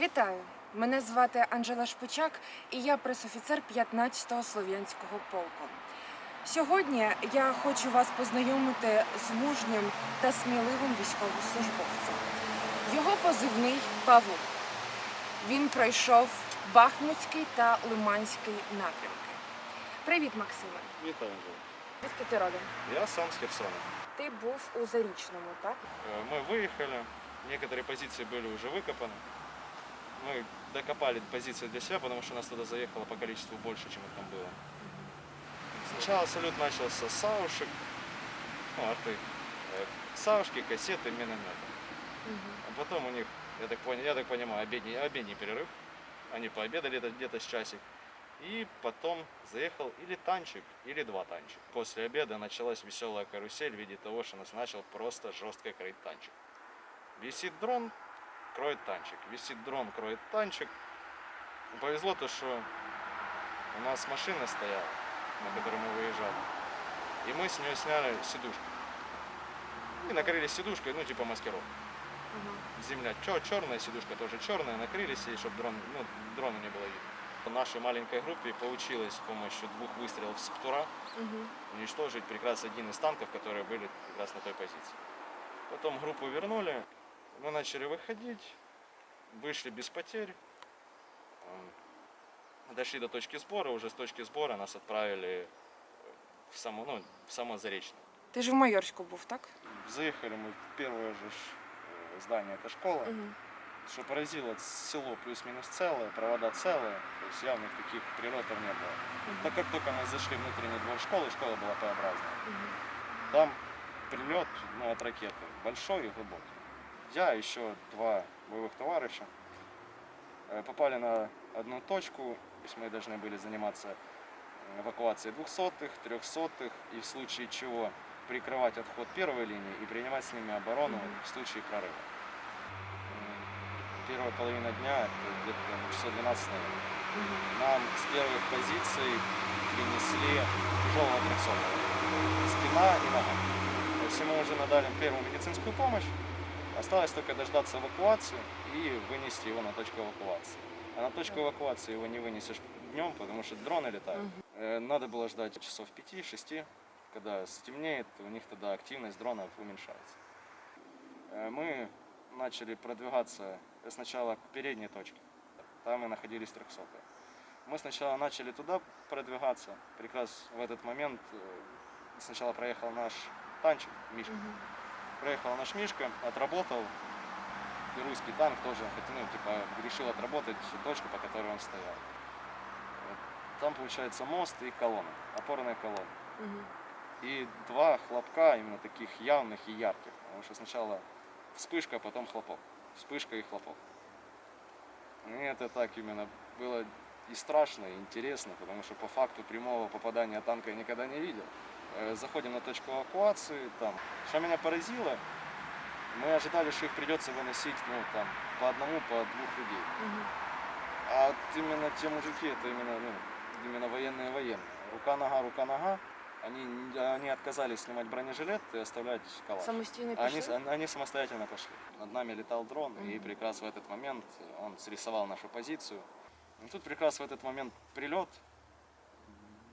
Вітаю! Мене звати Анжела Шпичак, і я пресофіцер 15-го слов'янського полку. Сьогодні я хочу вас познайомити з мужнім та сміливим військовослужбовцем. Його позивний Павук. Він пройшов Бахмутський та Лиманський напрямки. Привіт, Максиме. Вітаю, Анжела. Звідки ти родом? Я сам с Херсона. Ти був у Зарічному, так? Э, Мы выехали, некоторые позиции были уже выкопаны. Мы докопали позиции для себя, потому что нас туда заехало по количеству больше, чем их там было. Сначала салют начался с саушек, ну, арты, э, саушки, кассеты, минометы. А потом у них, я так, понял, я так понимаю, обедний, обедний перерыв. Они пообедали где-то- с часик. И потом заехал или танчик, или два танчика. После обеда началась веселая карусель в виде того, что нас начал просто жестко кроить танчик. Висит дрон, кроет танчик. Висит дрон, кроет танчик. Повезло то, что у нас машина стояла, на которой мы выезжали. И мы с нее сняли сидушку. И накрыли сидушкой, ну типа маскировка. Земля черная, сидушка тоже черная, накрылись, и чтобы дрон, ну, дрона не было видно. В нашей маленькой группе получилось с помощью двух выстрелов с ПТУРа уничтожить прекрасно один из танков, которые были как раз на той позиции. Потом группу вернули, мы начали выходить, вышли без потерь, Эм, дошли до точки сбора, уже с точки сбора нас отправили в само, ну, в само Заречное. Ти ж в Майорську був, так? Заехали мы в первое же ж, э, здание, это школа. Что поразило, село плюс-минус целое, провода целые, то есть явных таких прилетов не было. Так как только мы зашли в внутренний двор школы, школа была П-образная, там прилет ну, от ракеты большой и глубокий. Я и еще два боевых товарища э, попали на одну точку, то есть мы должны были заниматься эвакуацией двухсотых, трехсотых и в случае чего прикрывать отход первой линии и принимать с ними оборону в случае прорыва. Первая половина дня, где-то ну, часов 12 наверное. Нам с первых позиций принесли тяжелого 300 Спина и нога. То есть мы уже надали первую медицинскую помощь. Осталось только дождаться эвакуации и вынести его на точку эвакуации. А на точку эвакуации его не вынесешь днем, потому что дроны летают. Э, Надо было ждать часов 5-6, когда стемнеет, у них тогда активность дронов уменьшается. Э, Мы начали продвигаться сначала к передней точке. Там мы находились 300 Мы сначала начали туда продвигаться. Как раз в этот момент э, сначала проехал наш танчик, Мишка. Проехал наш Мишка, отработал. И русский танк тоже ну, типа, решил отработать точку, по которой он стоял. Там получается мост и колонна, опорная колонна. И два хлопка именно таких явных и ярких. Потому что сначала вспышка, а потом хлопок. Вспышка и хлопок. И это так именно было и страшно, и интересно, потому что по факту прямого попадания танка я никогда не видел. Э, Заходим на точку эвакуации, там. Что меня поразило, мы ожидали, что их придется выносить, ну, там, по одному, по двух людей. А вот именно те мужики, это именно, ну, именно военные военные. Рука-нога, рука-нога. Они, они отказались снимать бронежилет и оставлять калаш. Самостійно Они, пішли? они самостоятельно пошли. Над нами летал дрон, и как раз в этот момент он срисовал нашу позицию. И тут раз в этот момент прилет,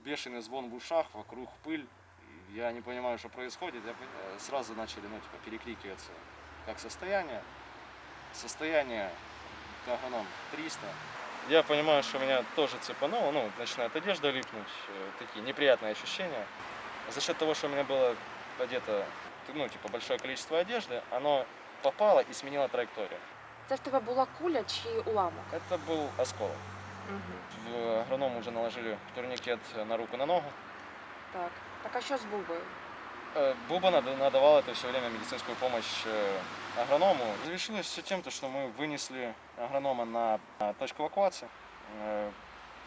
бешеный звон в ушах, вокруг пыль. Я не понимаю, что происходит. Я э, сразу начали ну, типа, перекликиваться. Как состояние? Состояние каганом 300. Я понимаю, что меня тоже цепануло, ну, начинает одежда липнуть, э, такие неприятные ощущения. За счет того, что у меня было одето, ну, типа, большое количество одежды, оно попало и сменило траекторию. Це в тебе була куля чи уламок? Это был осколок. В агроному уже наложили турникет на руку, на ногу. Так. Так а що з бубою? Э, Буба над- надавал это все время медицинскую помощь э, агроному. Завершилось все тем, то, что мы вынесли агронома на на точку эвакуации. Э,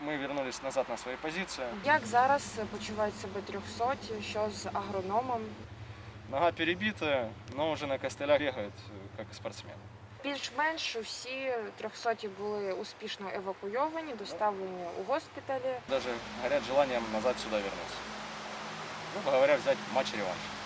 Мы вернулись назад на свои позиции. Як зараз почувають себе трьохсоті? Що з агрономом? Нога перебитая, но уже на костылях бегает, э, как спортсмен. Більш-менш усі трьохсоті були успішно евакуйовані, доставлені у госпіталі. Даже горят желанием назад сюда вернуться. Грубо говоря, взять матч-реванш.